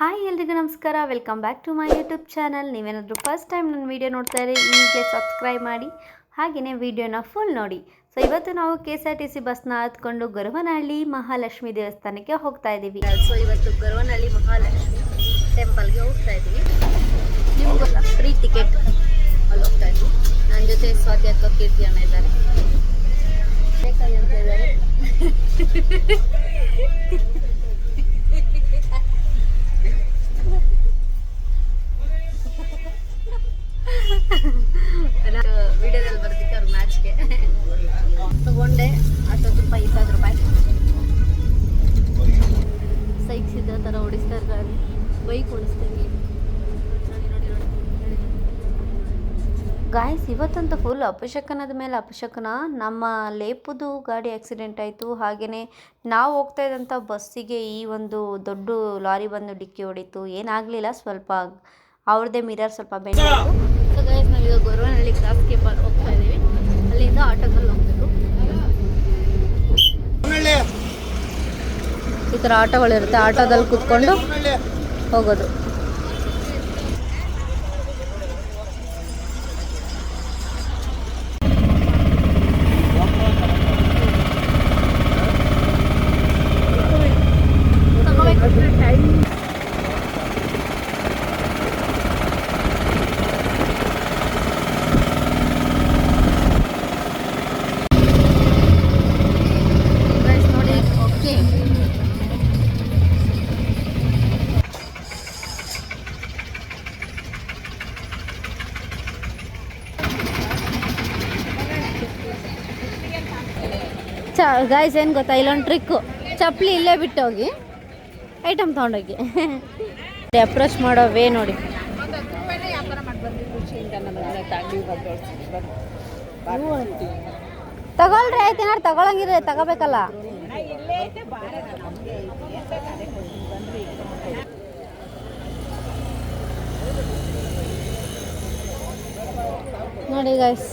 Hi ಎಲ್ರಿಗೂ ನಮಸ್ಕಾರ. Welcome back to my YouTube channel ನೀವೇನಾದರೂ ಫಸ್ಟ್ ಟೈಮ್ ನನ್ನ ವೀಡಿಯೋ ನೋಡ್ತಾ ಇದ್ರೆ ಈಗಲೇ ಸಬ್ಸ್ಕ್ರೈಬ್ ಮಾಡಿ ಹಾಗೆಯೇ ವಿಡಿಯೋನ ಫುಲ್ ನೋಡಿ. ಸೊ ಇವತ್ತು ನಾವು K S R T C ಬಸ್ನ ಹತ್ಕೊಂಡು ಗೊರವನಹಳ್ಳಿ ಮಹಾಲಕ್ಷ್ಮಿ ದೇವಸ್ಥಾನಕ್ಕೆ ಹೋಗ್ತಾ ಇದ್ದೀವಿ ಸೊ ಇವತ್ತು ಗೊರವನಹಳ್ಳಿ ಮಹಾಲಕ್ಷ್ಮಿ ಟೆಂಪಲ್ಗೆ ಹೋಗ್ತಾ ಇದ್ದೀವಿ ನಿಮ್ಗೊಲ್ಲ ಫ್ರೀ ಟಿಕೆಟ್ ಅಲ್ಲಿ ಹೋಗ್ತಾ ಇದ್ವಿ. ನನ್ನ ಜೊತೆ ಸ್ವಾತಿ ಅಥವಾ ಕೀರ್ತಿ ಅಣ್ಣ ಅಂತ ಇದ್ದಾರೆ. ವಿಡಿಯೋದಲ್ಲಿ ಬರ್ತಿಕ್ಕೆ ಅವ್ರ ಮ್ಯಾಚ್ಗೆ ತಗೊಂಡೆ ಹತ್ತತ್ತು ರೂಪಾಯಿ ಇಪ್ಪತ್ತು ರೂಪಾಯಿ. ಸೈಕ್ಸ್ ಇದ್ದ ಥರ ಓಡಿಸ್ತಾ ಗಾಡಿ ಬೈಕ್ ಓಡಿಸ್ತೀವಿ ಗಾಯ್ಸ್ ಇವತ್ತಂತ ಫುಲ್ ಅಪಶಕನದ ಮೇಲೆ ಅಪಶಕನ. ನಮ್ಮ ಲೇಪುದು ಗಾಡಿ ಆಕ್ಸಿಡೆಂಟ್ ಆಯಿತು. ಹಾಗೆಯೇ ನಾವು ಹೋಗ್ತಾ ಇದ್ದಂಥ ಬಸ್ಸಿಗೆ ಈ ಒಂದು ದೊಡ್ಡ ಲಾರಿ ಬಂದು ಡಿಕ್ಕಿ ಹೊಡಿತು. ಏನಾಗಲಿಲ್ಲ ಸ್ವಲ್ಪ ಅವ್ರದ್ದೇ ಮಿರರ್ ಸ್ವಲ್ಪ ಬೆಂಡಿತ್ತು ಸೊ ಗೈಸ್ ನಾವೀಗ ಗೊರವನಹಳ್ಳಿ ಕ್ರಾಸ್ಗೆ ಬ- ಹೋಗ್ತಾ ಇದ್ದೀವಿ. ಅಲ್ಲಿಂದ ಆಟೋದಲ್ಲಿ ಹೋಗ್ಬೇಕು. ಈ ಥರ ಆಟೋಗಳಿರುತ್ತೆ. ಆಟೋದಲ್ಲಿ ಕೂತ್ಕೊಂಡು ಹೋಗೋದು Guys, ನೋಡಿ ಓಕೆ ಚ ಗಾಯ್ಸ್ ಏನು ಗೊತ್ತಾ? ಇಲ್ಲೊಂದು ಟ್ರಿಕ್ಕು ಚಪ್ಪಲಿ ಇಲ್ಲೇ ಬಿಟ್ಟೋಗಿ ಐಟಮ್ ತೊಗೊಂಡೋಗಿ. ಅಪ್ರೋಚ್ ಮಾಡೋ ವೇ ನೋಡಿ. ತಗೊಳ್ರಿ ಆಯ್ತು ಏನಾರು ತಗೊಳಂಗಿದ್ರೆ ತಗೋಬೇಕಲ್ಲ. ನೋಡಿ ಗಾಯ್ಸ್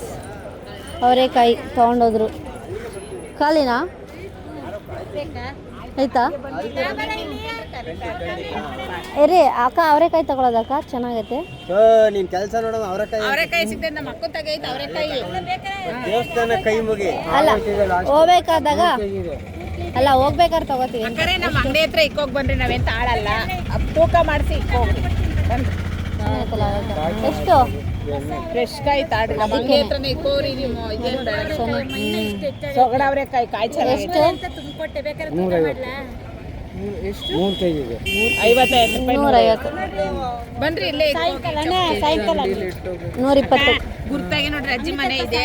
ಅವರೇಕಾಯಿ ತೊಗೊಂಡೋದ್ರು. ಖಾಲಿನಾ? ಆಯ್ತಾ? ಏರಿ ಅಕ್ಕ ಅವರೇಕಾಯಿ ತಗೊಳೋದಕ್ಕ? ಚೆನ್ನಾಗೈತೆ. ಸೊ ನೀನ್ ಕೆಲಸ ನೋಡೋಣ ಅವರೆಕಾಯಿ ಅವರೆಕಾಯಿ ಸಿಗ್ತದೆ ನಮ್ಮ ಅಕ್ಕ ತಗೈತೆ ಅವರೆಕಾಯಿ. ದೇವಸ್ಥಾನ ಕೈ ಮುಗಿ. ಅಲ್ಲ ಹೋಗ್ಬೇಕಾದಾಗ ಅಲ್ಲ ಹೋಗ್ಬೇಕಾದ್ರೆ ತಗೋತೀವಿ. ಅಕ್ಕರೆ ನಮ್ಮ ಅಂಗಡಿ ಹತ್ರ ಇಕ್ಕೋಗ್ ಬಂದ್ರಿ ನಾವೇನು ತಾಳಲ್ಲ ತೂಕ ಮಾಡಿಸಿ ಇಕ್ಕೋಗ್ರಿ ಎಷ್ಟು? ಫ್ರೆಶ್ ಕಾಯಿ ತಾಡ್ರಿ ಅದಕ್ಕೆ ಕೋರಿ ಹತ್ರನೇ ಇಕ್ಕೋರಿ ನೀವು ಇದೇನ್ ಸೊಗಡ ಅವರೆಕಾಯಿ ಕಾಯಿ ಚೆನ್ನಾಗಿದೆ ಎಷ್ಟು? ಮೂರು ಕೆ ಜಿಗೆ ಐವತ್ತೈದು ರೂಪಾಯಿ ನೂರೈವತ್ತು. ಬನ್ರಿ ಇಲ್ಲೇ ಸಾಯಂಕಾಲ ನೂರಿಪ್ಪತ್ತು. ಗುರ್ತಾಗಿ ನೋಡ್ರಿ ಅಜ್ಜಿ ಮನೆ ಇದೆ.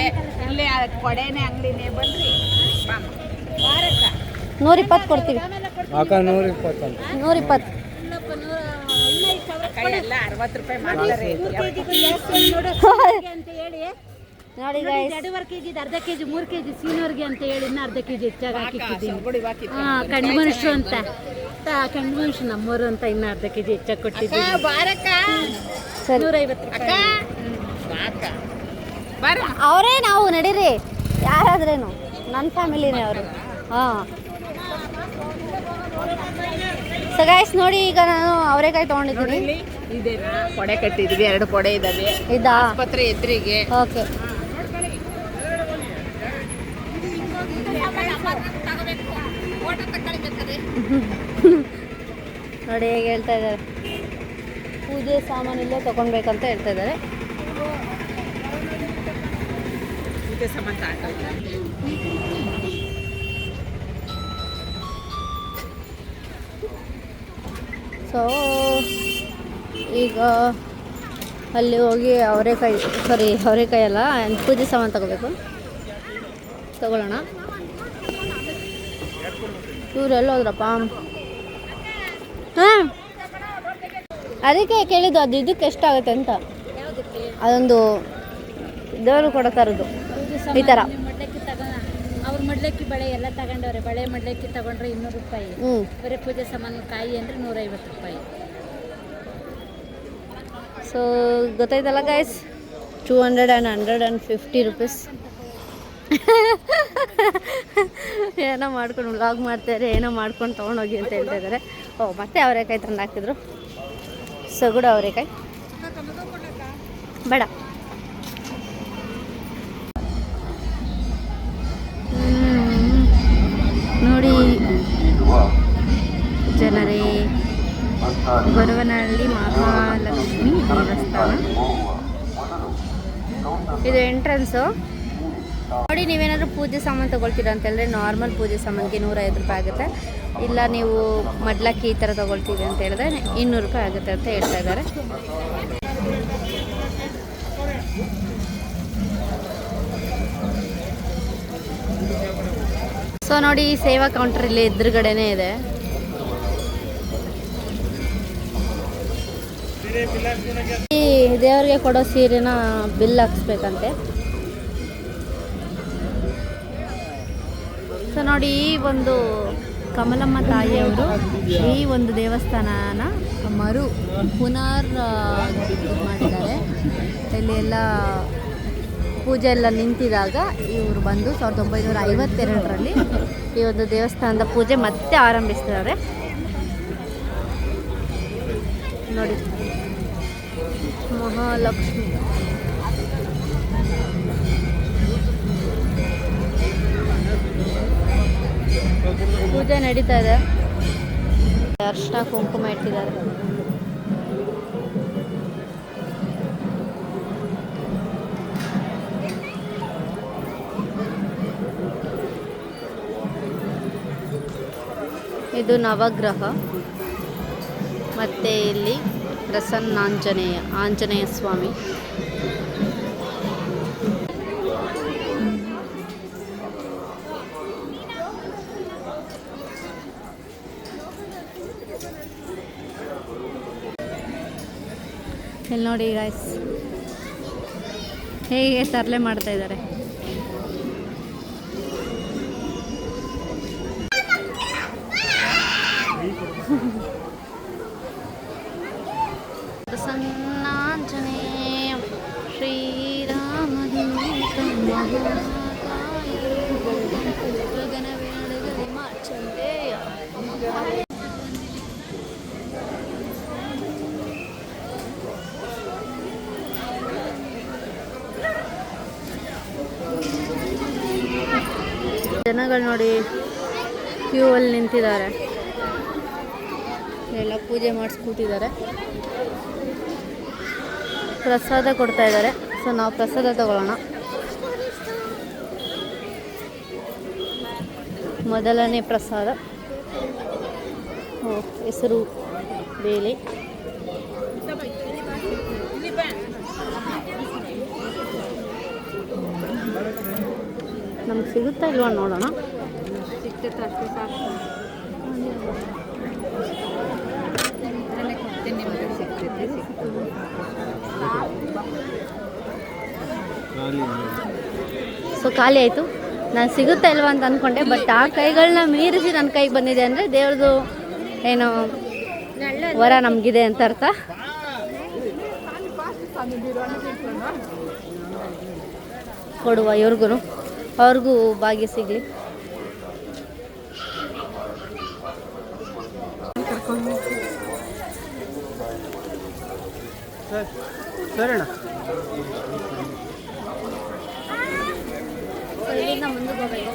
ಇಲ್ಲೇ ಆ ಕೊಡೆನೆ ಅಂಗಡಿನೇ. ಬನ್ರಿ. ನೂರ ಇಪ್ಪತ್ತು ನೂರಿಪ್ಪತ್ತು ಕೊಡ್ತೀವಿ. ನೂರ ಇಪ್ಪತ್ತು ಎಲ್ಲ ಅರವತ್ತು ರೂಪಾಯಿ ಮಾಡ್ತಾರೆ ನೋಡಿ. ಎರಡೂವರೆ ಕೆಜಿ ಅರ್ಧ ಕೆಜಿ ಮೂರು ಕೆಜಿ ಸೀನಿಯರ್ಗೆ ಅಂತ ಹೇಳಿ ಇನ್ನೂ ಅರ್ಧ ಕೆಜಿ ಹೆಚ್ಚಾಗಿ ಹಾಕಿಟ್ಟಿದ್ದೀನಿ. ಹಾ ಕಣ್ಣು ಮನುಷ್ಯರು ಅಂತ. ತ- ಕಣ್ಣು ಮನುಷ್ಯರು ನಮ್ಮವರು ಅಂತ ಇನ್ನು ಅರ್ಧ ಕೆಜಿ ಹೆಚ್ಚಾಗಿ ಕೊಟ್ಟಿದ್ದೀನಿ. ನೂರೈವತ್ತು ಅವರೇ ನಾವು ನಡೀರಿ. ಯಾರಾದ್ರೇನು? ನನ್ನ ಫ್ಯಾಮಿಲಿನೇ ಅವರು. ಹಾಂ. ಸೊ ಗಾಯ್ಸ್ ನೋಡಿ ಈಗ ನಾನು ಅವರೇಕಾಯಿ ತಗೊಂಡಿದ್ದೀನಿ. ಇದೇನಾ? ಕೊಡೆ ಕಟ್ಟಿದ್ವಿ ಎರಡು ಕೊಡೆ ಇದಾವೆ. ಇದಾ? ಆಸ್ಪತ್ರೆ ಎದುರಿಗೆ. ಓಕೆ ನೋಡಿ ಹೇಗೆ ಹೇಳ್ತಾ ಇದ್ದಾರೆ. ಪೂಜೆ ಸಾಮಾನು ಇಲ್ಲೇ ತಗೊಳ್ಬೇಕಂತ ಹೇಳ್ತಾ ಇದ್ದಾರೆ. ಪೂಜೆ ಸಂಬಂಧ ಸೊ ಈಗ ಅಲ್ಲಿ ಹೋಗಿ ಅವರೆಕಾಯಿ ಸಾರಿ ಅವರೆಕಾಯಿ ಅಲ್ಲ ಪೂಜೆ ಸಾಮಾನು ತಗೋಬೇಕು. ತಗೊಳ್ಳೋಣ. ಇವ್ರು ಎಲ್ಲೋದ್ರಪ್ಪ ಹಾಂ? ಅದಕ್ಕೆ ಕೇಳಿದ್ದು ಅದು ಇದಕ್ಕೆ ಎಷ್ಟಾಗುತ್ತೆ ಅಂತ. ಅದೊಂದು ದೇವರು ಕೊಡೋ ಥರದ್ದು ಈ ಥರ ಮಡ್ಲಕ್ಕಿ ಬಳೆ ಎಲ್ಲ ತಗೊಂಡವ್ರೆ. ಬಳೆ ಮಡ್ಲಕ್ಕಿ ತಗೊಂಡ್ರೆ ಇನ್ನೂರು ರೂಪಾಯಿ. ಹ್ಞೂ ಬರೀ ಪೂಜೆ ಸಾಮಾನು ಕಾಯಿ ಅಂದರೆ ನೂರೈವತ್ತು ರೂಪಾಯಿ. ಸೊ ಗೊತ್ತಾಯ್ತಲ್ಲ guys two hundred and hundred and fifty rupees ಏನೋ ಮಾಡ್ಕೊಂಡು ವ್ಲಾಗ್ ಮಾಡ್ತಾರೆ ಏನೋ ಮಾಡ್ಕೊಂಡು ತೊಗೊಂಡೋಗಿ ಅಂತ ಹೇಳ್ತಾ ಇದ್ದಾರೆ ಓ ಮತ್ತೆ ಅವರೇಕಾಯಿ ತಂದು ಹಾಕಿದ್ರು. ಸೊಗುಡು ಅವರೇಕಾಯಿ. ಬೇಡ. ನೋಡಿ ಜನರೇ, ಗೊರವನಹಳ್ಳಿ ಮಹಾಲಕ್ಷ್ಮಿ ದೇವಸ್ಥಾನ. ಇದು ಎಂಟ್ರೆನ್ಸು ನೋಡಿ ನೀವೇನಾದರೂ ಪೂಜೆ ಸಾಮಾನು ತೊಗೊಳ್ತೀರಾ ಅಂತಂದರೆ ನಾರ್ಮಲ್ ಪೂಜೆ ಸಾಮಾನಿಗೆ ನೂರೈವತ್ತು ರೂಪಾಯಿ ಆಗುತ್ತೆ. ಇಲ್ಲ ನೀವು ಮಡ್ಲಕ್ಕಿ ಈ ಥರ ತೊಗೊಳ್ತೀವಿ ಅಂತ ಹೇಳಿದ್ರೆ ಇನ್ನೂರು ರೂಪಾಯಿ ಆಗುತ್ತೆ ಅಂತ ಹೇಳ್ತಾ ಇದ್ದಾರೆ. ಸೊ ನೋಡಿ, ಈ ಸೇವಾ ಕೌಂಟರ್ ಇಲ್ಲಿ ಎದುರುಗಡೆನೇ ಇದೆ. ಈ ದೇವರಿಗೆ ಕೊಡೋ ಸೀರೆನ ಬಿಲ್ ಹಾಕ್ಸ್ಬೇಕಂತೆ. ಸೊ ನೋಡಿ, ಈ ಒಂದು ಕಮಲಮ್ಮ ತಾಯಿಯವರು ಈ ಒಂದು ದೇವಸ್ಥಾನನ ಮರು ಪುನರ್ ಇದು ಮಾಡಿದ್ದಾರೆ. ಇಲ್ಲಿ ಎಲ್ಲ ಪೂಜೆ ಎಲ್ಲ ನಿಂತಿದಾಗ ಇವರು ಬಂದು ಸಾವಿರದ ಒಂಬೈನೂರ ಐವತ್ತೆರಡರಲ್ಲಿ ಈ ಒಂದು ದೇವಸ್ಥಾನದ ಪೂಜೆ ಮತ್ತೆ ಆರಂಭಿಸ್ತಾರೆ. ನೋಡಿ. ಮಹಾಲಕ್ಷ್ಮಿ. ಪೂಜೆ ನಡೀತಾ ಇದೆ. ಅರ್ಶಿನ ಕುಂಕುಮ ಇಟ್ಟಿದ್ದಾರೆ. ಇದು ನವಗ್ರಹ. ಮತ್ತೆ ಇಲ್ಲಿ ಪ್ರಸನ್ನಾಂಜನೇಯ ಆಂಜನೇಯ ಸ್ವಾಮಿ. ಇಲ್ಲಿ ನೋಡಿ ಗಾಯ್ಸ್ ಹೇಗೆ ತರಲೆ ಮಾಡ್ತಾ ಇದ್ದಾರೆ. ನೋಡಿ ಕ್ಯೂ ಅಲ್ಲಿ ನಿಂತಿದ್ದಾರೆ. ಎಲ್ಲ ಪೂಜೆ ಮಾಡಿಸ್ಕೊಟ್ಟಿದ್ದಾರೆ. ಪ್ರಸಾದ ಕೊಡ್ತಾ ಇದ್ದಾರೆ. ಸೊ, ನಾವು ಪ್ರಸಾದ ತಗೊಳ್ಳೋಣ. ಮೊದಲನೇ ಪ್ರಸಾದ. ಹೆಸರು ಬೇಲಿ. ನಮ್ಗೆ ಸಿಗುತ್ತಾ ಇಲ್ವಾ ನೋಡೋಣ. ಸೊ ಖಾಲಿ ಆಯಿತು. ನಾನು ಸಿಗುತ್ತಾ ಇಲ್ವಾ ಅಂತ ಅಂದ್ಕೊಂಡೆ ಬಟ್ ಆ ಕೈಗಳನ್ನ ಮೀರಿಸಿ ನನ್ನ ಕೈಗೆ ಬಂದಿದೆ ಅಂದರೆ ದೇವ್ರದ್ದು ಏನು ವರ ನಮಗಿದೆ ಅಂತ ಅರ್ಥ. ಕೊಡುವ ಇವ್ರಿಗೂ ಅವ್ರಿಗೂ ಭಾಗ್ಯ ಸಿಗಲಿ. ಸರಿ ಅಣ್ಣ. ಇಲ್ಲಿಂದ ಮುಂದಕ್ಕೆ ಹೋಗಬೇಕು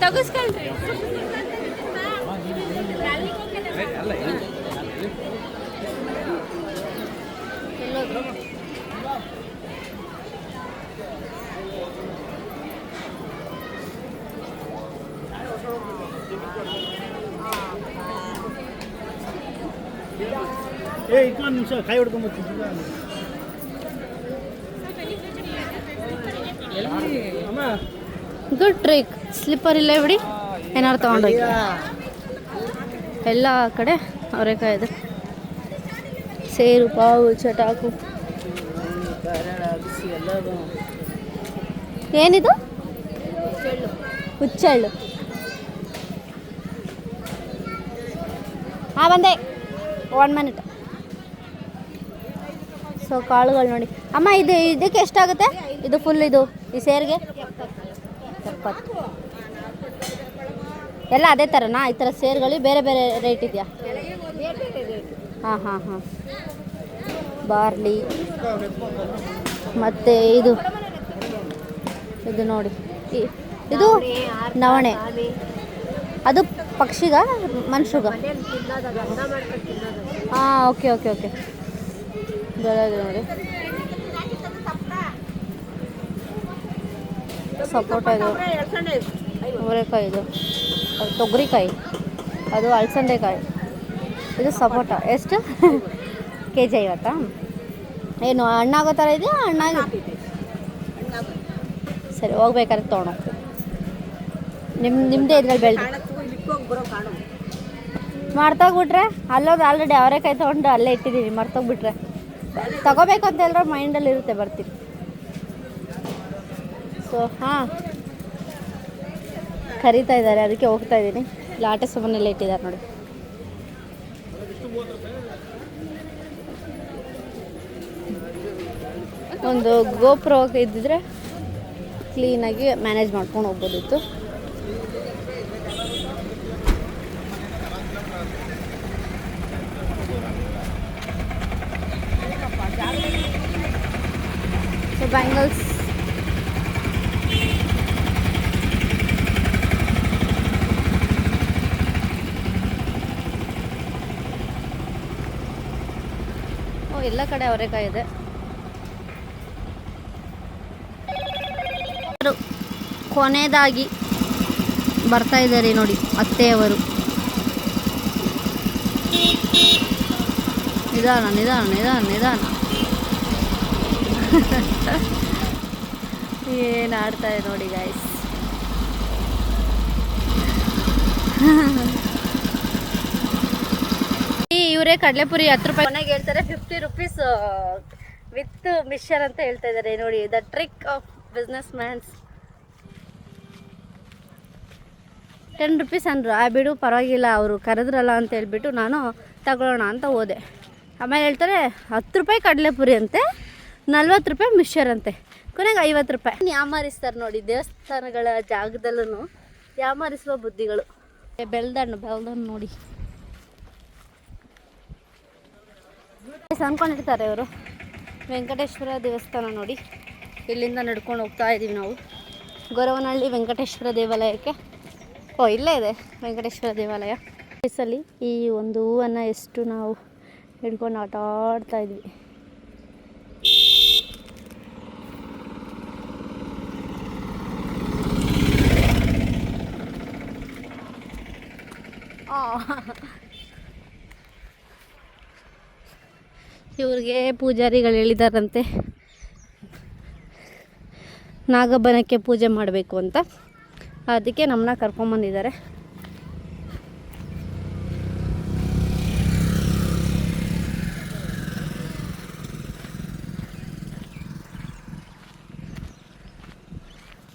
ತಗಸ್ಕೊಳ್ರಿ ಎಲ್ಲೋದ್ರು ಏ ಇಟ್ಕೊಂಡು ನಿಮಿಷ ಕೈ ಹೊಡ್ಕೊಂಬರ್ತೀನಿ ಗುಡ್ ಟ್ರಿಕ್ ಸ್ಲಿಪ್ಪರ್ ಇಲ್ಲೇ ಬಿಡಿ. ಏನಾರು ತಗೊಂಡೋಗಿ. ಎಲ್ಲ ಕಡೆ ಅವರೆಕಾಯಿ ಇದೆ. ಸೇರು ಪಾವು ಚಟಾಕು. ಏನಿದು? ಹುಚ್ಚಳ್ಳು. ಹಾಂ, ಬಂದೆ. ಒನ್ ಮಿನಿಟ್ ಸೊ ಕಾಳುಗಳು ನೋಡಿ. ಅಮ್ಮ, ಇದು ಇದಕ್ಕೆ ಎಷ್ಟಾಗುತ್ತೆ? ಇದು ಫುಲ್ ಇದು, ಈ ಸೇರಿಗೆ? ಎಪ್ಪತ್ತು. ಎಲ್ಲ ಅದೇ ಥರನಾ ಈ ಥರ ಸೇರುಗಳು ಬೇರೆ ಬೇರೆ ರೇಟ್ ಇದೆಯಾ? ಹಾಂ ಹಾಂ ಹಾಂ. ಬಾರ್ಲಿ. ಮತ್ತು ಇದು. ಇದು ನೋಡಿ. ಇದು ನವಣೆ. ಅದು ಪಕ್ಷಿಗ ಮನುಷ್ಯಗ ಹಾಂ ಓಕೆ ಓಕೆ ಓಕೆ. ನೋಡಿ. ಸಪೋಟ ಇದು ಅವರೆಕಾಯಿ ಇದು ತೊಗರಿಕಾಯಿ. ಅದು ಅಲಸಂದೆಕಾಯಿ ಇದು ಸಪೋಟ. ಎಷ್ಟು? ಕೆ ಜಿ ಐವತ್ತಾ? ಏನು ಹಣ್ಣಾಗೋ ಥರ ಇದೆಯಾ ಅಣ್ಣ ಸರಿ, ಹೋಗ್ಬೇಕಾದ್ರೆ ತೊಗೊಂಡು ನಿಮ್ಮ ನಿಮ್ಮದೇ ಇದ್ರಲ್ಲಿ ಬೆಳೆದು. ಮರ್ತೋಗ್ಬಿಟ್ರೆ ಅಲ್ಲೋದು ಆಲ್ರೆಡಿ ಅವರೆಕಾಯಿ ತೊಗೊಂಡು ಅಲ್ಲೇ ಇಟ್ಟಿದ್ದೀವಿ, ಮರ್ತೋಗ್ಬಿಟ್ರೆ. ತಗೋಬೇಕು ಅಂತ ಎಲ್ಲರೂ ಮೈಂಡಲ್ಲಿ ಇರುತ್ತೆ ಬರ್ತೀವಿ ಸೊ ಹಾಂ. ಕರೀತಾ ಇದ್ದಾರೆ, ಅದಕ್ಕೆ ಹೋಗ್ತಾ ಇದ್ದೀನಿ. ಲಾಟೆ ಆಟೋ ಸಾಮಾನೆಲ್ಲ ಇಟ್ಟಿದ್ದಾರೆ ನೋಡಿ. ಒಂದು ಗೋಪುರ ಇದ್ದಿದ್ರೆ ಕ್ಲೀನಾಗಿ ಮ್ಯಾನೇಜ್ ಮಾಡ್ಕೊಂಡು ಹೋಗ್ಬೋದಿತ್ತು. ಬ್ಯಾಂಗಲ್ಸ್ ಎಲ್ಲ ಕಡೆ ಅವರೆಕಾಯಿ ಇದೆ. ಕೊನೆಯದಾಗಿ ಬರ್ತಾ ಇದ್ದಾರೆ ನೋಡಿ ಅತ್ತೆಯವರು. ನಿಧಾನ ನಿಧಾನ ನಿಧಾನ ನಿಧಾನ. ಏನು ಇದೆ ನೋಡಿ ಗಾಯ್ಸ್ ಇವರೇ ಕಡಲೆಪುರಿ ಹತ್ತು ರೂಪಾಯಿ ಮನೆಗೆ ಹೇಳ್ತಾರೆ ಫಿಫ್ಟಿ ರುಪೀಸ್ ವಿತ್ ಮಿಕ್ಸರ್ ಅಂತ ಹೇಳ್ತಾ ಇದ್ದಾರೆ. ನೋಡಿ the trick of business man's ten rupees ಅಂದರು. ಆ, ಬಿಡು, ಪರವಾಗಿಲ್ಲ, ಅವರು ಕರೆದ್ರಲ್ಲ ಅಂತ ಹೇಳ್ಬಿಟ್ಟು ನಾನು ತಗೊಳ್ಳೋಣ ಅಂತ ಹೋದೆ. ಆಮೇಲೆ ಹೇಳ್ತಾರೆ, ಹತ್ತು ರೂಪಾಯಿ ಕಡಲೆಪುರಿ ಅಂತೆ. ನಲ್ವತ್ತು ರೂಪಾಯಿ ಮಿಕ್ಸರ್ ಅಂತೆ. ಕೊನೆಗೆ ಐವತ್ತು ರೂಪಾಯಿ. ಯಾಮಾರಿಸ್ತಾರೆ ನೋಡಿ ದೇವಸ್ಥಾನಗಳ ಜಾಗದಲ್ಲೂ ಯಾಮಾರಿಸುವ ಬುದ್ಧಿಗಳು. ಬೆಳ್ದಣ್ಣು ಬೆಳ್ದಣ್ಣು ನೋಡಿ. ಅನ್ಕೊಂಡಿರ್ತಾರೆ ಇವರು. ವೆಂಕಟೇಶ್ವರ ದೇವಸ್ಥಾನ ನೋಡಿ. ಇಲ್ಲಿಂದ ನಡ್ಕೊಂಡು ಹೋಗ್ತಾ ಇದ್ದೀವಿ ನಾವು. ಗೊರವನಹಳ್ಳಿ ವೆಂಕಟೇಶ್ವರ ದೇವಾಲಯಕ್ಕೆ. ಓ ಇಲ್ಲೇ ಇದೆ ವೆಂಕಟೇಶ್ವರ ದೇವಾಲಯ. ಪ್ಲೇಸಲ್ಲಿ ಈ ಒಂದು ಹೂವನ್ನು ಎಷ್ಟು ನಾವು ಹಿಡ್ಕೊಂಡು ಆಟ ಆಡ್ತಾ ಇದ್ವಿ. ಇವ್ರಿಗೆ ಪೂಜಾರಿಗಳು ಹೇಳಿದಾರಂತೆ. ನಾಗಬ್ಬನಕ್ಕೆ ಪೂಜೆ ಮಾಡಬೇಕು ಅಂತ. ಅದಕ್ಕೆ ನಮ್ಮನ್ನ ಕರ್ಕೊಂಬಂದಿದ್ದಾರೆ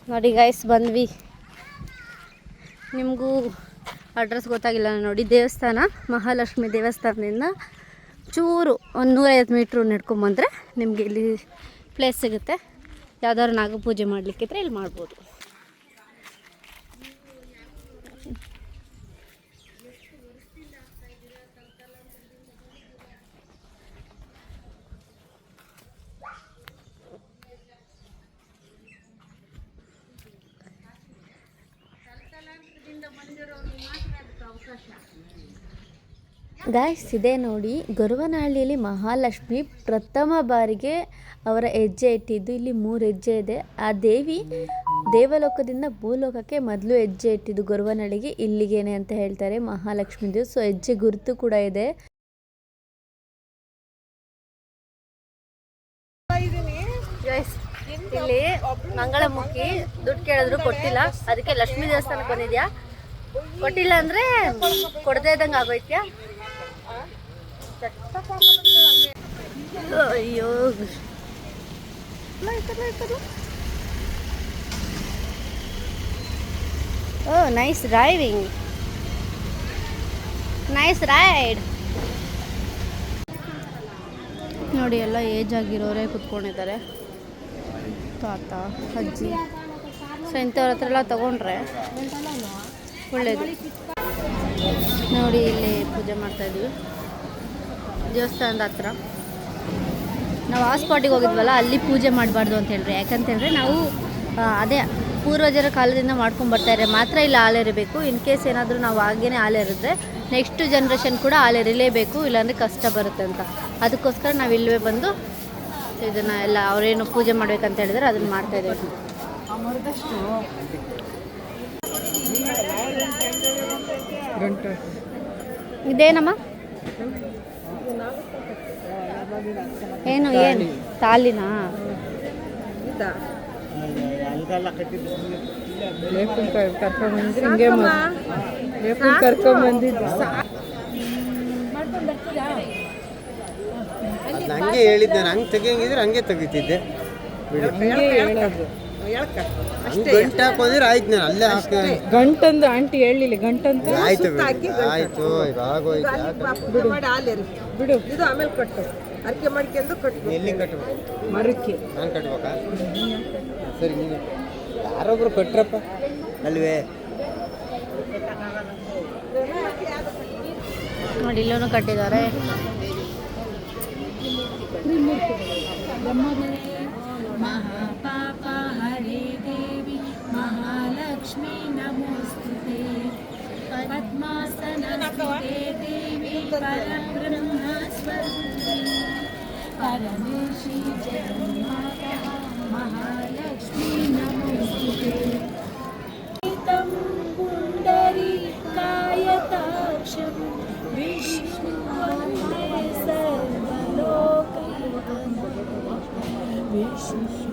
ನೋಡಿ ಗಾಯ್ಸ್ ಬಂದ್ವಿ. ನಿಮಗೂ ಅಡ್ರೆಸ್ ಗೊತ್ತಾಗಿಲ್ಲ ನೋಡಿ, ದೇವಸ್ಥಾನ, ಮಹಾಲಕ್ಷ್ಮಿ ದೇವಸ್ಥಾನದಿಂದ ಚೂರು ಒಂದು ನೂರೈವತ್ತು ಮೀಟ್ರ್ ನಡ್ಕೊಂಬಂದರೆ ನಿಮಗೆ ಇಲ್ಲಿ ಪ್ಲೇಸ್ ಸಿಗುತ್ತೆ. ಯಾವ್ದಾದ್ರು ನಾಗ ಪೂಜೆ ಮಾಡಲಿಕ್ಕಿದ್ರೆ ಇಲ್ಲಿ ಮಾಡ್ಬೋದು. ಗಾಯ್ಸ್ ಇದೆ ನೋಡಿ ಗೊರವನಹಳ್ಳಿಯಲ್ಲಿ ಮಹಾಲಕ್ಷ್ಮಿ ಪ್ರಥಮ ಬಾರಿಗೆ ಅವರ ಹೆಜ್ಜೆ ಇಟ್ಟಿದ್ದು, ಇಲ್ಲಿ ಮೂರು ಹೆಜ್ಜೆ ಇದೆ. ಆ ದೇವಿ ದೇವಲೋಕದಿಂದ ಭೂಲೋಕಕ್ಕೆ ಮೊದಲು ಹೆಜ್ಜೆ ಇಟ್ಟಿದ್ದು ಗೊರವನಹಳ್ಳಿಗೆ ಇಲ್ಲಿಗೇನೆ ಅಂತ ಹೇಳ್ತಾರೆ ಮಹಾಲಕ್ಷ್ಮಿದು. ಸೊ ಹೆಜ್ಜೆ ಗುರುತು ಕೂಡ ಇದೆ. ಇಲ್ಲಿ ಮಂಗಳಮುಖಿ ದುಡ್ಡು ಕೇಳಿದ್ರು ಕೊಟ್ಟಿಲ್ಲ. ಅದಕ್ಕೆ ಲಕ್ಷ್ಮೀ ದೇವಸ್ಥಾನಕ್ಕೆ ಬಂದಿದ್ಯಾ? ಕೊಟ್ಟಿಲ್ಲ ಅಂದ್ರೆ ಕೊಡದೇ ಇದ್ದಂಗೆ ಆಗೋಯ್ತ್ಯಾ? ಅಯ್ಯೋ. Oh nice driving nice ride ನೋಡಿ, ಎಲ್ಲ ಏಜ್ ಆಗಿರೋರೇ ಕುತ್ಕೊಂಡಿದ್ದಾರೆ. ತಾತ, ಅಜ್ಜಿ. ಸೊ ಇಂಥವ್ರ ಹತ್ರ ಎಲ್ಲ ತೊಗೊಂಡ್ರೆ? ಒಳ್ಳೆಯದು ನೋಡಿ, ಇಲ್ಲಿ ಪೂಜೆ ಮಾಡ್ತಾಯಿದ್ವಿ ದೇವಸ್ಥಾನದ ಹತ್ರ. ನಾವು ಆ ಸ್ಪಾಟಿಗೆ ಹೋಗಿದ್ವಲ್ಲ, ಅಲ್ಲಿ ಪೂಜೆ ಮಾಡಬಾರ್ದು ಅಂತ ಹೇಳಿದ್ರೆ ಯಾಕಂತೇಳಿದ್ರೆ ನಾವು ಅದೇ ಪೂರ್ವಜರ ಕಾಲದಿಂದ ಮಾಡ್ಕೊಂಡು ಬರ್ತಾರೆ ಮಾತ್ರ ಇಲ್ಲಿ ಇರಬೇಕು. ಇನ್ ಕೇಸ್ ಏನಾದರೂ ನಾವು ಹಾಗೇನೆ ಹಾಲೇರಿದ್ರೆ ನೆಕ್ಸ್ಟ್ ಜನ್ರೇಷನ್ ಕೂಡ ಹಾಲೇರಿಲೇಬೇಕು ಇಲ್ಲಾಂದರೆ ಕಷ್ಟ ಬರುತ್ತೆ ಅಂತ. ಅದಕ್ಕೋಸ್ಕರ ನಾವು ಇಲ್ಲವೇ ಬಂದು ಇದನ್ನು ಎಲ್ಲ ಅವರೇನು ಪೂಜೆ ಮಾಡ್ಬೇಕಂತ ಹೇಳಿದ್ರೆ, ಅದನ್ನು ಮಾಡ್ತಾ ಇದ್ದೀವಿ. ಇದೇನಮ್ಮ? ಏನು ಏನು? ತಾಲಿನಾ ಹಂಗೆ ಹೇಳಿದ್ದೆ ನಂಗೆ ಹಂಗೆ ತೆಗಿಯಂಗಿದ್ರೆ ಹಂಗೆ ತೆಗಿತಿದ್ದೆ. ಬಿಡು. ಹಂಗೆ ಗಂಟು ಹಾಕೋದ್ರೆ ಆಯ್ತು ನಾನು ಅಲ್ಲೇ ಹಾಕಿ ಗಂಟಂದು ಆಂಟಿ ಹೇಳಿಲ್ಲ ಗಂಟಂತ ಆಯ್ತು ಬಿಡು. ಆಯ್ತು ಈಗ ಆಗೋಯ್ತು ಯಾಕೆ? ಮಾಡಿ ಹಾಲೇರಿ ಬಿಡು. ಇದು ಆಮೇಲೆ ಕಟ್ಟು. ಅರ್ಕೆ ಮಾಡ್ಕೊಂಡು ಕಟ್ಟು ಎಲ್ಲಿ ಕಟ್ಬೇಕು? ಮರಕ್ಕೆ. ನಾನು ಕಟ್ಬೇಕಾ? ಸರಿ ನೀನು. ಯಾರೊಬ್ರು ಕಟ್ರಪ್ಪ? ಅಲ್ವೇ? ನೋಡಿ ಇಲ್ಲೂ ಕಟ್ಟಿದ್ದಾರೆ. महापापा हरे देवी महालक्ष्मी नमोऽस्तु ते पद्मासनस्ते देवी परब्रह्मस्वरूपिणी परमेशी जगन्माता महालक्ष्मी नमोऽस्तु Christ.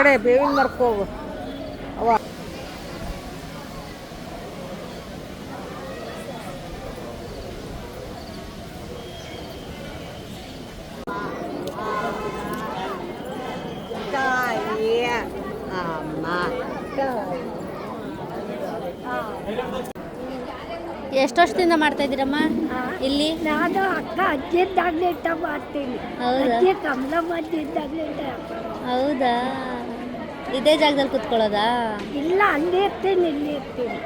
ಕಡೆ ಬೇವಿನ ಮರಕ್ಕೆ ಹೋಗು. ಅವ ಎಷ್ಟು ವರ್ಷದಿಂದ ಮಾಡ್ತಾ ಇದ್ದೀರಮ್ಮ? ಇಲ್ಲಿ? ನಾನು ಅಕ್ಕ ಅಜ್ಜಿದ್ದಾಗಲೇ ಇಟ್ಟ ಮಾಡ್ತೀನಿ. ಹೌದಾ? ಅಜ್ಜಿ ಕಮಲಮ್ಮ ಅಜ್ಜಿದ್ದಾಗಲೇ ಇಟ್ಟ ಹೌದಾ? ಇದೇ ಜಾಗದಲ್ಲಿ ಕುತ್ಕೊಳ್ಳೋದಾ? ಇಲ್ಲ ಅಲ್ಲಿ ಇರ್ತೀನಿ ಇಲ್ಲಿ ಇರ್ತೀನಿ.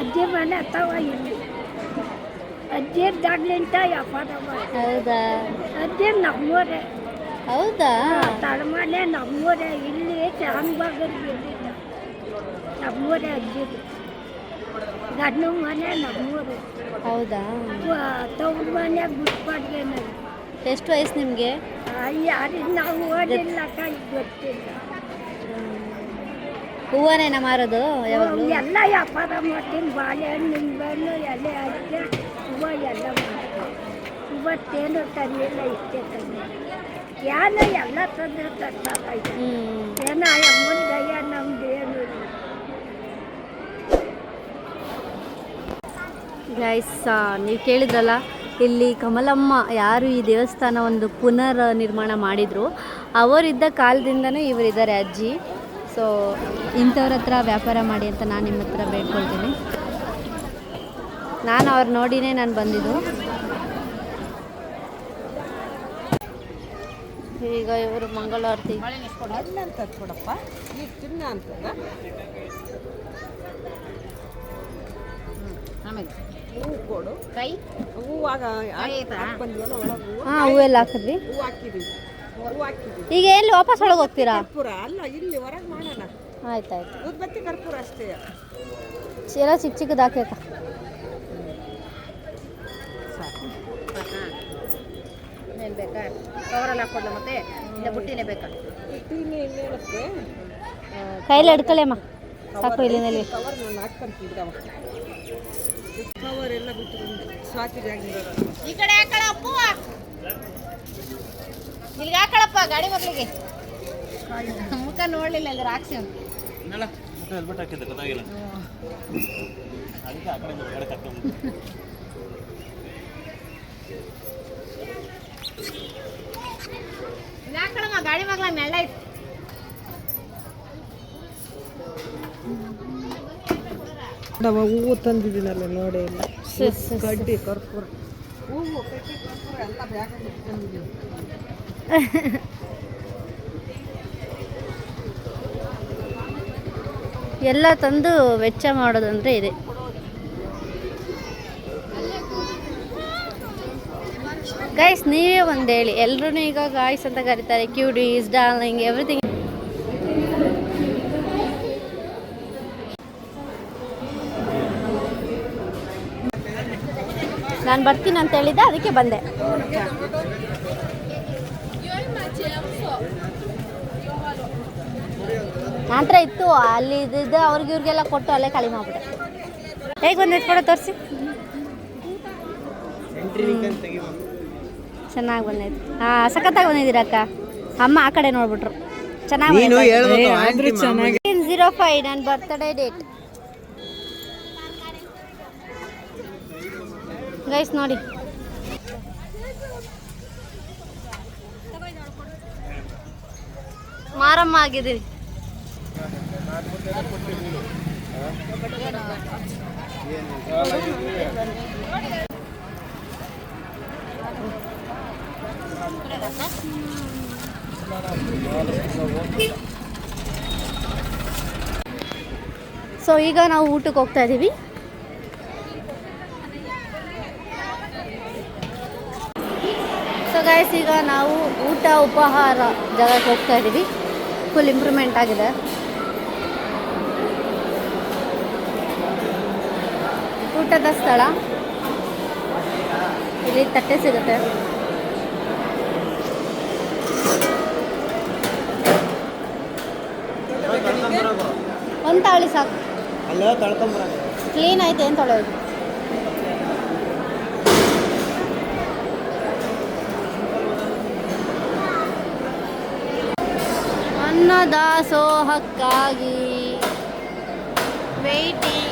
ಅಜ್ಜಿ ಮನೆ ಅಥವಾ ಇಲ್ಲಿ. ಅಜ್ಜಿ ಇದ್ದಾಗಲೇ ಇಟ್ಟ ವ್ಯಾಪಾರ ಮಾಡಿ ಹೌದಾ? ಅಜ್ಜಿ ನಮ್ಮೂರೇ. ಹೌದಾ? ತಳಮನೆ ನಮ್ಮೂರೇ. ಇಲ್ಲಿ ಚಾನ್ಬಾಗಲ್ ಇರಲಿಲ್ಲ ನಮ್ಮೂರೇ ಅಜ್ಜಿದು. ಗಂಡು ಮನೆ ನಮ್ಮೂರು. ಹೌದಾ? ತವ್ರ ಮನೆ ಗುಡ್ಪಾಡ್ಗೆ ಎಷ್ಟು ವಯಸ್ಸು ನಿಮಗೆ? ಯಾರಿಗೆ ನಾವು ಓದಿಲ್ಲ ಕೈ ಗೊತ್ತಿಲ್ಲ. ಹೂವನೇನ ಮಾರೋದು ಯಾವಾಗಲೂ? ಎಲ್ಲ ವ್ಯಾಪಾರ ಮಾಡ್ತೀನಿ ಬಾಳೆಹಣ್ಣು ನಿಂಬೆಹಣ್ಣು ಎಲ್ಲ ಅಡಿಕೆ ಹೂವು ಎಲ್ಲ ಮಾಡ್ತೀನಿ. ಇವತ್ತೇನು ತಂದಿಲ್ಲ ಇಷ್ಟೇ ತಂದೆ ಯಾನ ಎಲ್ಲ ತಂದ್ರೆ ತರ್ಸಾಕಾಯ್ತು ಏನ ಅಮ್ಮನ ದಯ ನಮ್ದು ಏನು ಇಲ್ಲ. ಗೈಸ್ ನೀವು ಕೇಳಿದ್ರಲ್ಲ ಇಲ್ಲಿ ಕಮಲಮ್ಮ ಯಾರು ಈ ದೇವಸ್ಥಾನ ಒಂದು ಪುನರ್ ನಿರ್ಮಾಣ ಮಾಡಿದ್ರು. ಅವರಿದ್ದ ಕಾಲದಿಂದನೂ ಇವರಿದ್ದಾರೆ ಅಜ್ಜಿ. ಸೊ ಇಂಥವ್ರ ಹತ್ರ ವ್ಯಾಪಾರ ಮಾಡಿ ಅಂತ ನಾನು ನಿಮ್ಮ ಹತ್ರ ಬೇಡ್ಕೊಳ್ತೀನಿ. ನಾನು ಅವ್ರು ನೋಡಿನೇ ನಾನು ಬಂದಿದ್ದು. ಈಗ ಇವರು ಮಂಗಳಾರತಿ. ಹೂವು ಹಾಕಿದ್ವಿ. ಈಗ ಎಲ್ಲಿ ವಾಪಸ್ ಒಳಗೆ ಹೋಗ್ತೀರಾ? ಕರ್ಪೂರ. ಅಲ್ಲ ಇಲ್ಲಿ ಹೊರಗೆ ಮಾಡೋಣ. ಆಯ್ತಾಯ್ತು ಉದ್ಬತ್ತಿ ಕರ್ಪೂರ ಅಷ್ಟೇ. ಎಲ್ಲ ಚಿಕ್ಕ ಚಿಕ್ಕದು ಏನು ಬೇಕಾ? ಕವರಲ್ಲಿ ಹಾಕೊಡ್ಲ ಮತ್ತೆ? ಇಲ್ಲ ಬುಟ್ಟಿನೇ ಬೇಕಾ? ಕೈಲಿ ಹಿಡ್ಕೊಳ್ಳಿ ಅಮ್ಮ ಸಾಕು ಇಲ್ಲಿ ನಿಲ್ಲಿ ಕವರ್ ನಾನು ಹಾಕ್ಕೊಂತಿದ್ದವ ಕವರ್ ಎಲ್ಲ ಬಿಟ್ಟು ಸ್ವಾತಿಗೆ ಈ ಕಡೆ ಇಲ್ಲಿಗೆ ಹಾಕಳಪ್ಪ ಗಾಡಿ ಮಕ್ಕಳಿಗೆ ಮುಖ ನೋಡ್ಲಿಲ್ಲ ಅಲ್ಲಿ ಅವ್ನು. ಹೆಲ್ಮೆಟ್ ಹಾಕಿದ್ದೆ ಗೊತ್ತಾಗಿಲ್ಲ. ಅದಕ್ಕೆ ಆ ಕಡೆ ಈ ಕಡೆ ಕರ್ಕೊಂಡು ಇಲ್ಲಿ ಹಾಕಳಮ್ಮ ಗಾಡಿ ಮಗಳ ನೆಳ್ಳ ಐತಿ. ಹೂವು ತಂದಿದ್ದೀನಲ್ಲ ನೋಡೇ ಇಲ್ಲ. ಗಡ್ಡಿ ಕರ್ಪೂರ. ಎಲ್ಲ ತಂದು ವೆಚ್ಚ ಮಾಡೋದಂದ್ರೆ ಇದೆ. ಗೈಸ್ ನೀವೇ ಒಂದು ಹೇಳಿ. ಎಲ್ಲರೂ ಈಗ ಗಾಯ್ಸ್ ಅಂತ ಕರೀತಾರೆ. ಕ್ಯೂಡೀಸ್ ಡಾರ್ಲಿಂಗ್ ಎವ್ರಿಥಿಂಗ್ ನಾನು ಬರ್ತೀನಿ ಅಂತ ಹೇಳಿದ್ದೆ, ಅದಕ್ಕೆ ಬಂದೆ. ನಂತರ ಇತ್ತು ಅಲ್ಲಿ ಇದ್ದಿದ್ದು ಅವ್ರಿಗೆ ಇವ್ರಿಗೆಲ್ಲ ಕೊಟ್ಟು ಅಲ್ಲೇ ಖಾಲಿ ಮಾಡ್ಬಿಟ್ಟೆ. ಹೇಗೆ ಬಂದೈತೆ ಫೋಟೋ ತೋರಿಸಿ? ಚೆನ್ನಾಗಿ ಬಂದೈತೆ ಹಾಂ ಸಖತ್ತಾಗಿ ಬಂದಿದ್ದೀರ ಅಕ್ಕ? ಅಮ್ಮ ಆ ಕಡೆ ನೋಡ್ಬಿಟ್ರು. ಚೆನ್ನಾಗಿ. ಜೀರೋ ಫೈವ್ ನನ್ನ ಬರ್ತ್ಡೇ ಡೇಟ್ ಗೈಸ್ ನೋಡಿ. ಮಾರಮ್ಮ ಆಗಿದ್ದೀವಿ ಸೊ ಈಗ ನಾವು ಊಟಕ್ಕೆ ಹೋಗ್ತಾ ಇದ್ದೀವಿ ಸೊ ಗೈಸ್ ಈಗ ನಾವು ಊಟ ಉಪಹಾರ ಜಾಗಕ್ಕೆ ಹೋಗ್ತಾ ಇದ್ದೀವಿ ಫುಲ್ ಇಂಪ್ರೂವ್ಮೆಂಟ್ ಆಗಿದೆ. ಊಟದ ಸ್ಥಳ? ಇಲ್ಲಿ ತಟ್ಟೆ ಸಿಗುತ್ತೆ. ಒಂದು ತಾಳಿ ಸಾಕು. ಕ್ಲೀನ್ ಐತೆ ಏನು ತೊಳೆಯೋದು ಅನ್ನದಾಸೋಹಕ್ಕಾಗಿ ವೇಟಿಂಗ್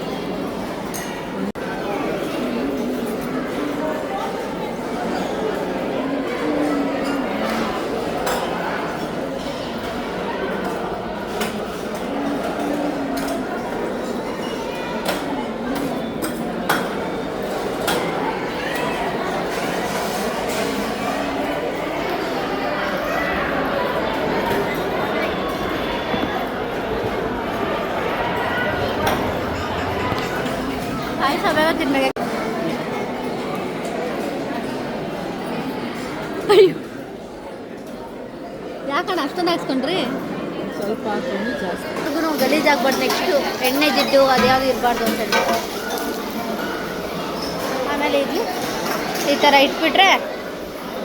ಯಾಕಣ್ಣ ಅಷ್ಟೊಂದು ಹಾಕ್ಸ್ಕೊಂಡ್ರಿ? ಸ್ವಲ್ಪ ಹಾಕೊಂಡು ಜಾಸ್ತಿ. ಅದು ಗಲೀಜ್ ಆಗ್ಬಾರ್ದು ನೆಕ್ಸ್ಟು ಎಣ್ಣೆ ಜಿಡ್ಡು ಅದ್ಯಾವುದು ಇರಬಾರ್ದು ಅಂತ ಆಮೇಲೆ ಇಲ್ಲಿ ಈ ಥರ ಇಟ್ಬಿಟ್ರೆ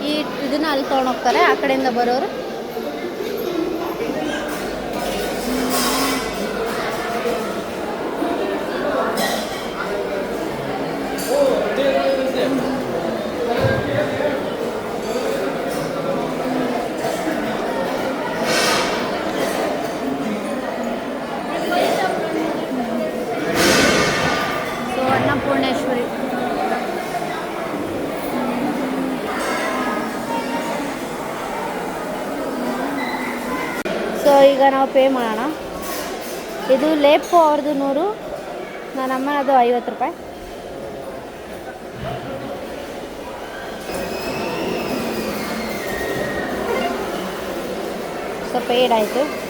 ಈ ಇದನ್ನ ಅಲ್ಲಿ ತೊಗೊಂಡೋಗ್ತಾರೆ ಆ ಕಡೆಯಿಂದ ಬರೋರು. ನಾವು ಪೇ ಮಾಡೋಣ. ಇದು ಲೇಪು ಅವ್ರದ್ದು ನೂರು ನನ್ನಮ್ಮ ಅಮ್ಮನದು ಐವತ್ತು ರೂಪಾಯಿ. ಸೊ ಪೇಡ್ ಆಯಿತು.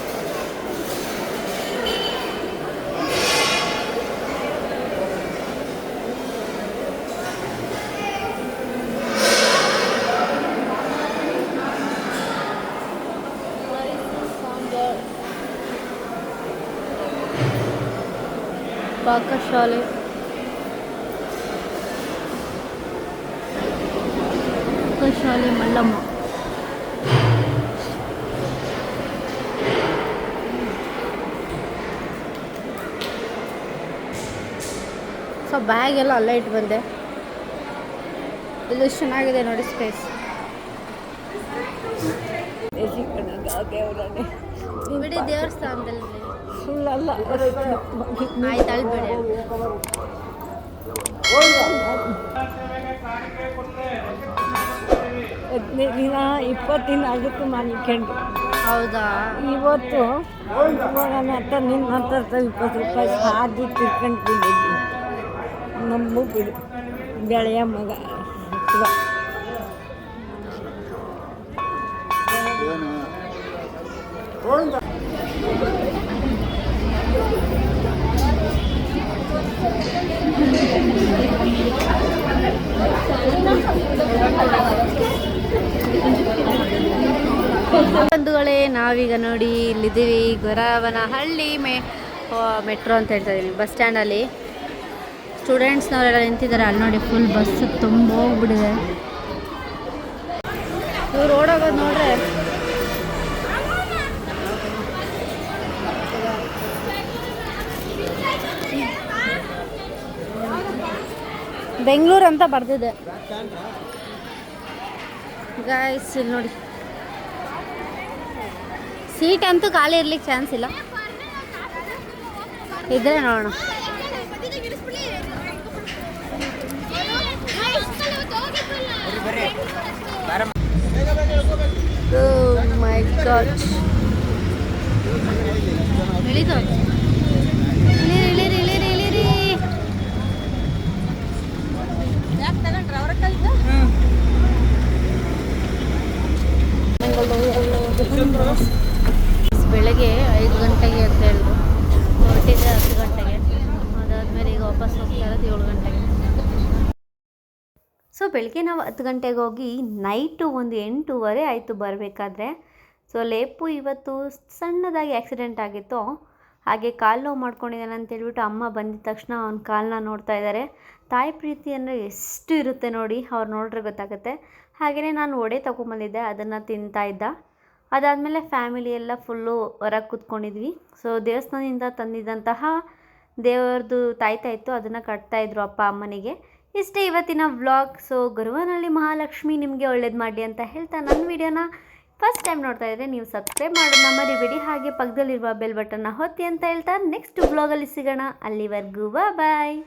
ಪಾಕಶಾಲೆ ಪಾಕಶಾಲೆ ಮಲ್ಲಮ್ಮ. ಸೊ ಬ್ಯಾಗ್ ಎಲ್ಲ ಅಲ್ಲೇ ಇಟ್ಟು ಬಂದೆ ಇದು ಚೆನ್ನಾಗಿದೆ ನೋಡಿ ಸ್ಪೇಸ್ ಬಿಡಿ ದೇವಸ್ಥಾನದಲ್ಲಿ. ಸುಳ್ಳಲ್ಲ ಆಯ್ತು ಅಳ್ಬೇಡಿ ಹದಿನೈದು ದಿನ ಇಪ್ಪತ್ತು ದಿನ ಆಗಿತ್ತು ಮನಿಕೊಂಡು ಹೌದಾ? ಇವತ್ತು ನನ್ನ ಹತ್ರ ನಿನ್ನ ಹತ್ರ ಇಪ್ಪತ್ತು ರೂಪಾಯಿ ಹಾದಿ ತಿರ್ಕೊಂಡು ಬಂದಿದ್ವಿ ನಮ್ಮ ಬಿಡು. ಬೆಳೆಯ ಮಗ. ಶಿವ. ಬಂಧುಗಳೇ, ನಾವೀಗ ನೋಡಿ ಇಲ್ಲಿದ್ದೀವಿ ಗೊರವನಹಳ್ಳಿ ಮೆ ಮೆಟ್ರೋ ಅಂತ ಹೇಳ್ತಾ ಇದ್ದೀನಿ ಬಸ್ ಸ್ಟ್ಯಾಂಡಲ್ಲಿ. ಸ್ಟೂಡೆಂಟ್ಸ್ನವರೆಲ್ಲ ನಿಂತಿದ್ದಾರೆ, ಅಲ್ಲಿ ನೋಡಿ ಫುಲ್ ಬಸ್ ತುಂಬ ಹೋಗ್ಬಿಟ್ಟಿದೆ ಇವ್ರು ಓಡೋಗೋದು ನೋಡ್ರೆ ಬೆಂಗಳೂರು ಅಂತ ಬರ್ದಿದೆ. ಗಾಯ್ಸ್ ಇಲ್ಲಿ ನೋಡಿ. ಸೀಟ್ ಅಂತೂ ಖಾಲಿ ಇರ್ಲಿಕ್ಕೆ ಚಾನ್ಸ್ ಇಲ್ಲ. ಇದ್ರೆ ನೋಡೋಣ. ಮೈ ಗಾಡ್ ಬೆಳಗ್ಗೆ ಐದು ಗಂಟೆಗೆ ಅಂತ ಹೇಳಿದ್ರು. ಹೊರಟಿದ್ದೆ ಹತ್ತು ಗಂಟೆಗೆ. ಅದಾದಮೇಲೆ ಈಗ ವಾಪಸ್ ಹೋಗ್ತಾ ಇರೋದು ಏಳು ಗಂಟೆಗೆ. ಸೊ ಬೆಳಗ್ಗೆ ನಾವು ಹತ್ತು ಗಂಟೆಗೆ ಹೋಗಿ ನೈಟು ಒಂದು ಎಂಟೂವರೆ ಆಯಿತು ಬರಬೇಕಾದ್ರೆ. ಸೊ ಲೇಪು ಇವತ್ತು ಸಣ್ಣದಾಗಿ ಆಕ್ಸಿಡೆಂಟ್ ಆಗಿತ್ತು. ಹಾಗೆ ಕಾಲು ನೋವು ಮಾಡ್ಕೊಂಡಿದ್ದಾನೆ ಅಂತ ಹೇಳ್ಬಿಟ್ಟು ಅಮ್ಮ ಬಂದಿದ ತಕ್ಷಣ ಅವ್ನ ಕಾಲನ್ನ ನೋಡ್ತಾ ಇದ್ದಾರೆ. ತಾಯಿ ಪ್ರೀತಿ ಅಂದರೆ ಎಷ್ಟು ಇರುತ್ತೆ ನೋಡಿ, ಅವ್ರು ನೋಡ್ರೆ ಗೊತ್ತಾಗುತ್ತೆ. ಹಾಗೆಯೇ ನಾನು ಒಡೆ ತೊಗೊಂಬಂದಿದ್ದೆ, ಅದನ್ನು ತಿಂತಾ ಇದ್ದ. ಅದಾದಮೇಲೆ ಫ್ಯಾಮಿಲಿ ಎಲ್ಲ ಫುಲ್ಲು ಹೊರಗೆ ಕೂತ್ಕೊಂಡಿದ್ವಿ. ಸೊ ದೇವಸ್ಥಾನದಿಂದ ತಂದಿದ್ದಂತಹ ದೇವರದು ತಾಯ್ತಾ ಇತ್ತು ಅದನ್ನು ಕಟ್ತಾಯಿದ್ರು ಅಪ್ಪ ಅಮ್ಮನಿಗೆ. ಇಷ್ಟೇ ಇವತ್ತಿನ ವ್ಲಾಗ್ ಸೊ ಗುರುವನಹಳ್ಳಿ ಮಹಾಲಕ್ಷ್ಮಿ ನಿಮಗೆ ಒಳ್ಳೇದು ಮಾಡಿ ಅಂತ ಹೇಳ್ತಾ ನನ್ನ ವಿಡಿಯೋನ ಫಸ್ಟ್ ಟೈಮ್ ನೋಡ್ತಾ ಇದ್ದರೆ ನೀವು ಸಬ್ಸ್ಕ್ರೈಬ್ ಮಾಡೋದನ್ನ ಮರಿಬೇಡಿ. ಹಾಗೆ ಪಕ್ಕದಲ್ಲಿರುವ ಬೆಲ್ ಬಟನ್ನ ಹೊತ್ತಿ ಅಂತ ಹೇಳ್ತಾ ನೆಕ್ಸ್ಟ್ ವ್ಲಾಗಲ್ಲಿ ಸಿಗೋಣ. ಅಲ್ಲಿವರೆಗೂ ಬಾಯ್